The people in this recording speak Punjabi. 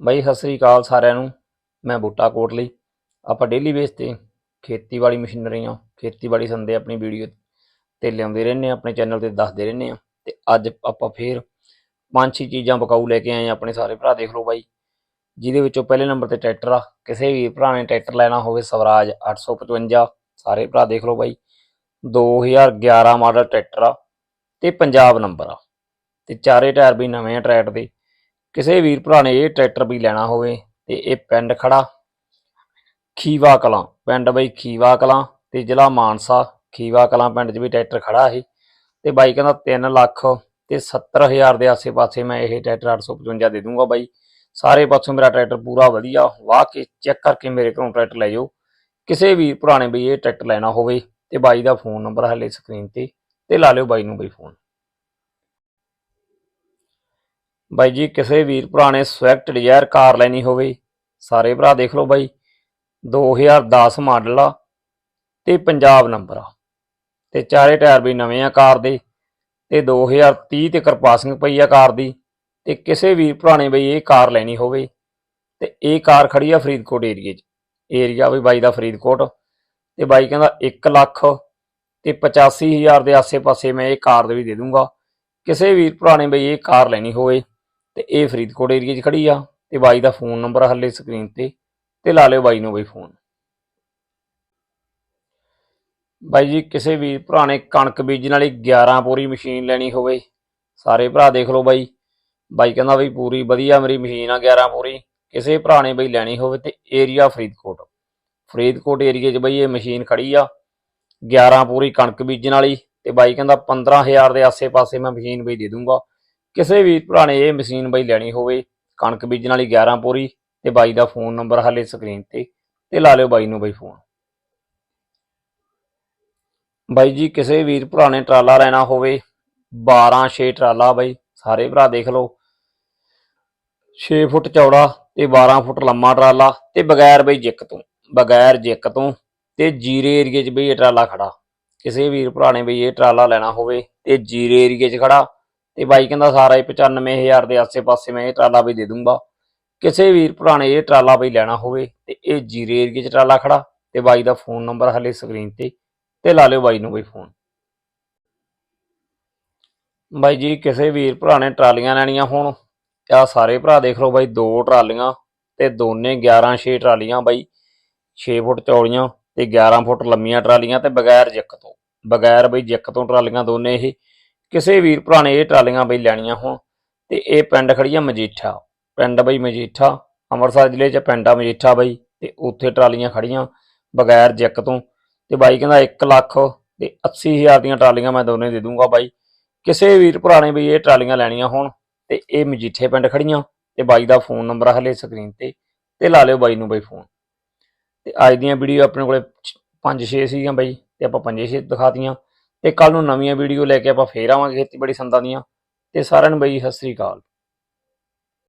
ਬਾਈ, ਸਤਿ ਸ੍ਰੀ ਅਕਾਲ ਸਾਰਿਆਂ ਨੂੰ। ਮੈਂ ਬੂਟਾ ਕੋਟ ਲਈ। ਆਪਾਂ ਡੇਲੀ ਬੇਸ ਤੇ ਖੇਤੀਬਾੜੀ ਮਸ਼ੀਨਰੀਆਂ ਖੇਤੀਬਾੜੀ ਸੰਦੇ ਆਪਣੀ ਵੀਡੀਓ ਤੇ ਲਿਆਉਂਦੇ ਰਹਿੰਦੇ ਹਾਂ ਆਪਣੇ ਚੈਨਲ ਤੇ ਦੱਸਦੇ ਰਹਿੰਦੇ ਹਾਂ ਤੇ ਅੱਜ ਆਪਾਂ ਫੇਰ ਪੰਜ, ਛੇ ਚੀਜ਼ਾਂ ਬਕਾਊ ਲੈ ਕੇ ਆਏ ਹਾਂ ਆਪਣੇ ਸਾਰੇ ਭਰਾ। ਦੇਖ ਲਓ ਬਾਈ, ਜਿਹਦੇ ਵਿੱਚੋਂ ਪਹਿਲੇ ਨੰਬਰ ਤੇ ਟਰੈਕਟਰ ਆ। ਕਿਸੇ ਵੀ ਭਰਾ ਨੇ ਟਰੈਕਟਰ ਲੈਣਾ ਹੋਵੇ, ਸਵਰਾਜ 855 ਸਾਰੇ ਭਰਾ ਦੇਖ ਲਓ ਬਾਈ 2011 ਮਾਡਲ ਟਰੈਕਟਰ ਆ ਤੇ ਪੰਜਾਬ ਨੰਬਰ ਆ। ਤੇ ਚਾਰੇ ਟਾਇਰ ਵੀ ਨਵੇਂ ਆ ਟਰੈਕਟਰ ਦੇ। ਕਿਸੇ ਵੀਰ ਭਰਾ ਨੇ ਇਹ ਟਰੈਕਟਰ ਵੀ ਲੈਣਾ ਹੋਵੇ ਤੇ ਇਹ ਪਿੰਡ ਖੜਾ। ਖੀਵਾ ਕਲਾਂ, ਪਿੰਡ ਬਈ ਖੀਵਾ ਕਲਾਂ ਤੇ ਜ਼ਿਲ੍ਹਾ ਮਾਨਸਾ, ਖੀਵਾ ਕਲਾਂ ਪਿੰਡ 'ਚ ਵੀ ਟਰੈਕਟਰ ਖੜਾ ਇਹ। ਤੇ ਬਾਈ ਕਹਿੰਦਾ 3 ਲੱਖ ਤੇ 70000 ਦੇ ਆਸੇ-ਪਾਸੇ ਮੈਂ ਇਹ ਟਰੈਕਟਰ 855 ਦੇ ਦੂੰਗਾ ਬਾਈ। ਸਾਰੇ ਪਾਸੋਂ ਮੇਰਾ ਟਰੈਕਟਰ ਪੂਰਾ ਵਧੀਆ, ਵਾਹ ਕੇ ਚੈੱਕ ਕਰਕੇ ਮੇਰੇ ਕੋਲੋਂ ਟਰੈਕਟਰ ਲੈ ਜਾਓ। ਕਿਸੇ ਵੀ ਪੁਰਾਣੇ ਬਈ ਇਹ ਟਰੈਕਟਰ ਲੈਣਾ ਹੋਵੇ ਤੇ ਬਾਈ ਦਾ ਫੋਨ ਨੰਬਰ ਹਲੇ ਸਕਰੀਨ ਤੇ ਤੇ ਲਾ ਲਿਓ ਬਾਈ ਨੂੰ ਬਈ ਫੋਨ। ਬਾਈ ਜੀ, ਕਿਸੇ ਵੀਰ ਭਰਾ ਨੇ ਸਵਿਫਟ ਡਿਜ਼ਾਇਰ ਕਾਰ ਲੈਣੀ ਹੋਵੇ, ਸਾਰੇ ਭਰਾ ਦੇਖ ਲਓ ਬਾਈ। 2010 ਮਾਡਲ ਆ ਤੇ ਪੰਜਾਬ ਨੰਬਰ ਆ। ਤੇ ਚਾਰੇ ਟਾਇਰ ਵੀ ਨਵੇਂ ਆ ਕਾਰ ਦੇ। ਤੇ 2030 ਤੇ ਪਾਸਿੰਗ ਪਈ ਆ ਕਾਰ ਦੀ। ਤੇ ਕਿਸੇ ਵੀਰ ਭਰਾ ਨੇ ਬਈ ਇਹ ਕਾਰ ਲੈਣੀ ਹੋਵੇ, ਤੇ ਇਹ ਕਾਰ ਖੜੀ ਆ ਫਰੀਦਕੋਟ ਏਰੀਏ 'ਚ। ਏਰੀਆ ਵੀ ਬਾਈ ਦਾ ਫਰੀਦਕੋਟ। ਤੇ ਬਾਈ ਕਹਿੰਦਾ 1 ਲੱਖ ਤੇ 85000 ਦੇ ਆਸੇ-ਪਾਸੇ ਮੈਂ ਇਹ ਕਾਰ ਦੇ ਵੀ ਦੇ ਦੂੰਗਾ। ਕਿਸੇ ਵੀਰ ਭਰਾ ਨੇ ਬਈ ਇਹ ਕਾਰ ਲੈਣੀ ਹੋਵੇ ਤੇ ਇਹ ਫਰੀਦਕੋਟ ਏਰੀਏ 'ਚ ਖੜੀ ਆ ਤੇ ਬਾਈ ਦਾ ਫੋਨ ਨੰਬਰ ਹੱਲੇ ਸਕਰੀਨ ਤੇ ਤੇ ਲਾ ਲਿਓ ਬਾਈ ਨੂੰ ਬਈ ਫੋਨ ਬਾਈ ਜੀ, ਕਿਸੇ ਵੀ ਭਰਾ ਨੇ ਕਣਕ ਬੀਜਣ ਵਾਲੀ 11 ਪੂਰੀ ਮਸ਼ੀਨ ਲੈਣੀ ਹੋਵੇ, ਸਾਰੇ ਭਰਾ ਦੇਖ ਲਓ ਬਾਈ। ਬਾਈ ਕਹਿੰਦਾ ਬਈ ਪੂਰੀ ਵਧੀਆ ਮੇਰੀ ਮਸ਼ੀਨ ਆ 11 ਪੂਰੀ, ਕਿਸੇ ਭਰਾ ਨੇ ਬਈ ਲੈਣੀ ਹੋਵੇ ਤੇ ਏਰੀਆ ਫਰੀਦਕੋਟ। ਫਰੀਦਕੋਟ ਏਰੀਏ 'ਚ ਬਈ ਇਹ ਮਸ਼ੀਨ ਖੜੀ ਆ 11 ਪੂਰੀ ਕਣਕ ਬੀਜਣ ਵਾਲੀ ਤੇ ਬਾਈ ਕਹਿੰਦਾ 15000 ਦੇ ਆਸੇ-ਪਾਸੇ ਮੈਂ ਮਸ਼ੀਨ ਬਈ ਦੇ ਦੂੰਗਾ। ਕਿਸੇ ਵੀ ਭਰਾ ਨੇ ਇਹ ਮਸ਼ੀਨ ਬਈ ਲੈਣੀ ਹੋਵੇ, ਕਣਕ ਬੀਜਣ ਵਾਲੀ 11 ਪੋਰੀ ਤੇ ਬਾਈ ਦਾ ਫੋਨ ਨੰਬਰ ਹਾਲੇ ਸਕਰੀਨ ਤੇ ਤੇ ਲਾ ਲਿਓ ਬਾਈ ਨੂੰ ਬਈ ਫੋਨ। ਬਾਈ ਜੀ, ਕਿਸੇ ਵੀਰ ਭਰਾ ਨੇ ਟਰਾਲਾ ਲੈਣਾ ਹੋਵੇ 12 6 ਟਰਾਲਾ ਬਾਈ, ਸਾਰੇ ਭਰਾ ਦੇਖ ਲਓ। 6 ਫੁੱਟ ਚੌੜਾ ਤੇ 12 ਫੁੱਟ ਲੰਮਾ ਟਰਾਲਾ ਤੇ ਬਗੈਰ ਬਈ ਜਿੱਕ ਤੋਂ, ਬਗੈਰ ਜਿੱਕ ਤੋਂ ਤੇ ਜੀਰੇ ਏਰੀਏ 'ਚ ਬਈ ਇਹ ਟਰਾਲਾ ਖੜਾ। ਕਿਸੇ ਵੀਰ ਭਰਾ ਨੇ ਬਈ ਇਹ ਟਰਾਲਾ ਲੈਣਾ ਹੋਵੇ ਤੇ ਜੀਰੇ ਏਰੀਏ 'ਚ ਖੜਾ। ਤੇ ਬਾਈ ਕਹਿੰਦਾ ਸਾਰਾ ਹੀ 95000 ਦੇ ਆਸੇ-ਪਾਸੇ ਮੈਂ ਇਹ ਟਰਾਲਾ ਵੀ ਦੇ ਦੂੰਗਾ। ਕਿਸੇ ਵੀਰ ਭਰਾ ਨੇ ਇਹ ਟਰਾਲਾ ਬਈ ਲੈਣਾ ਹੋਵੇ ਤੇ ਇਹ ਜੀਰੇ ਏਰੀਏ 'ਚ ਟਰਾਲਾ ਖੜਾ ਤੇ ਬਾਈ ਦਾ ਫੋਨ ਨੰਬਰ ਹਲੇ ਸਕਰੀਨ ਤੇ ਤੇ ਲਾ ਲਿਓ ਬਾਈ ਨੂੰ ਬਈ ਫੋਨ। ਬਾਈ ਜੀ, ਕਿਸੇ ਵੀਰ ਭਰਾ ਨੇ ਟਰਾਲੀਆਂ ਲੈਣੀਆਂ ਹੋਣ ਆ ਸਾਰੇ ਭਰਾ ਦੇਖ ਲਓ ਬਾਈ, ਦੋ ਟਰਾਲੀਆਂ ਤੇ ਦੋਨੇ 11 6 ਟਰਾਲੀਆਂ ਬਾਈ 6 ਫੁੱਟ ਚੌੜੀਆਂ ਤੇ 11 ਫੁੱਟ ਲੰਮੀਆਂ ਟਰਾਲੀਆਂ ਤੇ ਬਗੈਰ ਜਿੱਕ ਤੋਂ, ਬਗੈਰ ਬਈ ਜਿੱਕ ਤੋਂ ਟਰਾਲੀਆਂ ਦੋਨੇ ਇਹ ਕਿਸੇ ਵੀਰ ਭਰਾ ਨੇ ਇਹ ਟਰਾਲੀਆਂ ਬਈ ਲੈਣੀਆਂ ਹੋਣ, ਤੇ ਇਹ ਪਿੰਡ ਖੜੀ ਆ ਮਜੀਠਾ। ਪਿੰਡ ਬਈ ਮਜੀਠਾ, ਅੰਮ੍ਰਿਤਸਰ ਜ਼ਿਲ੍ਹੇ 'ਚ ਪਿੰਡ ਆ ਮਜੀਠਾ ਬਈ, ਤੇ ਉੱਥੇ ਟਰਾਲੀਆਂ ਖੜੀਆਂ ਬਗੈਰ ਜਿੱਕ ਤੋਂ। ਤੇ ਬਾਈ ਕਹਿੰਦਾ 1 ਲੱਖ ਤੇ 80000 ਦੀਆਂ ਟਰਾਲੀਆਂ ਮੈਂ ਦੋਨੇ ਦੇ ਦੂੰਗਾ ਬਾਈ। ਕਿਸੇ ਵੀਰ ਭਰਾ ਨੇ ਬਈ ਇਹ ਟਰਾਲੀਆਂ ਲੈਣੀਆਂ ਹੋਣ, ਤੇ ਇਹ ਮਜੀਠੇ ਪਿੰਡ ਖੜੀਆਂ, ਤੇ ਬਾਈ ਦਾ ਫੋਨ ਨੰਬਰ ਹਲੇ ਸਕਰੀਨ ਤੇ ਤੇ ਲਾ ਲਿਓ ਬਾਈ ਨੂੰ ਬਾਈ ਫੋਨ। ਤੇ ਅੱਜ ਦੀਆਂ ਵੀਡੀਓ ਆਪਣੇ ਕੋਲੇ 5-6 ਸੀਗੀਆਂ ਬਾਈ, ਤੇ ਆਪਾਂ 5-6 ਦਿਖਾਤੀਆਂ ਤੇ ਕੱਲ ਨੂੰ ਨਵੀਆਂ ਵੀਡੀਓ ਲੈ ਕੇ ਆਪਾਂ ਫੇਰ ਆਵਾਂਗੇ ਖੇਤੀਬਾੜੀ ਸੰਦਾਂ ਦੀਆਂ। ਤੇ ਸਾਰਿਆਂ ਨੂੰ ਬਾਈ ਸਤਿ ਸ੍ਰੀ ਅਕਾਲ।